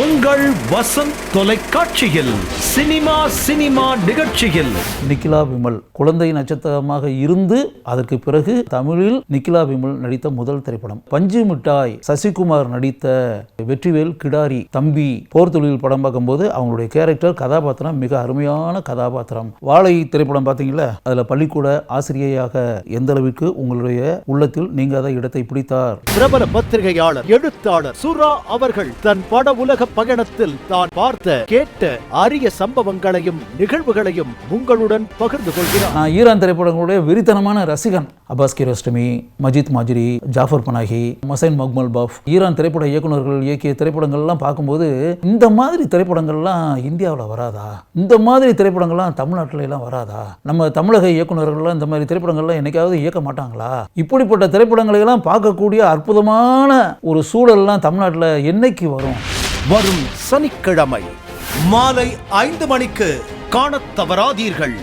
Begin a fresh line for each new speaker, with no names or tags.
உங்கள் வசந்த் தொலைக்காட்சியில் cinema cinema நிகழ்ச்சியில்.
நிக்கிலா விமல் குழந்தை நட்சத்திரமாக இருந்து அதற்கு பிறகு தமிழில் நிக்கிலா விமல் நடித்த முதல் திரைப்படம். பஞ்சு மிட்டாய் சசிகுமார் நடித்த வெற்றிவேல் கிடாரி தம்பி போர் தொழில் படம் பார்க்கும்போது அவங்களுடைய கேரக்டர் கதாபாத்திரம் மிக அருமையான கதாபாத்திரம். வாழை திரைப்படம் பார்த்தீங்களா அதில் பள்ளிக்கூட ஆசிரியையாக எந்த அளவிற்கு உங்களுடைய உள்ளத்தில் நீங்காத இடத்தை பிடித்தார்.
பிரபல பத்திரிகையாளர் எழுத்தாளர் சுரா அவர்கள் தன் பட உலக பயணத்தில் தான் பார்த்த கேட்ட அரிய சம்பவங்களையும் நிகழ்வுகளையும் உங்களுடன் பகிர்ந்து கொள்கிறார்.
நான் ஈரான் திரைப்படங்களுடைய வெறித்தனமான ரசிகன் Abbas Kiarostami Majid Majidi Jafar Panahi Mohsen Makhmalbaf Iran திரைப்பட இயக்குனர்கள் இயக்கிய திரைப்படங்கள்லாம் பார்க்கும்போது இந்த மாதிரி திரைப்படங்கள்லாம் இந்தியாவில் வராதா? இந்த மாதிரி திரைப்படங்கள்லாம் தமிழ்நாட்டில எல்லாம் வராதா? நம்ம தமிழக இயக்குனர்கள்லாம் இந்த மாதிரி திரைப்படங்கள்லாம் என்னைக்காவது இயக்க மாட்டாங்களா? இப்படிப்பட்ட திரைப்படங்களை எல்லாம் பார்க்கக்கூடிய அற்புதமான ஒரு சூழல்லாம் தமிழ்நாட்டில் என்னைக்கு வரும்?
வரும் சனிக்கிழமை மாலை ஐந்து மணிக்கு காணத் தவறாதீர்கள்.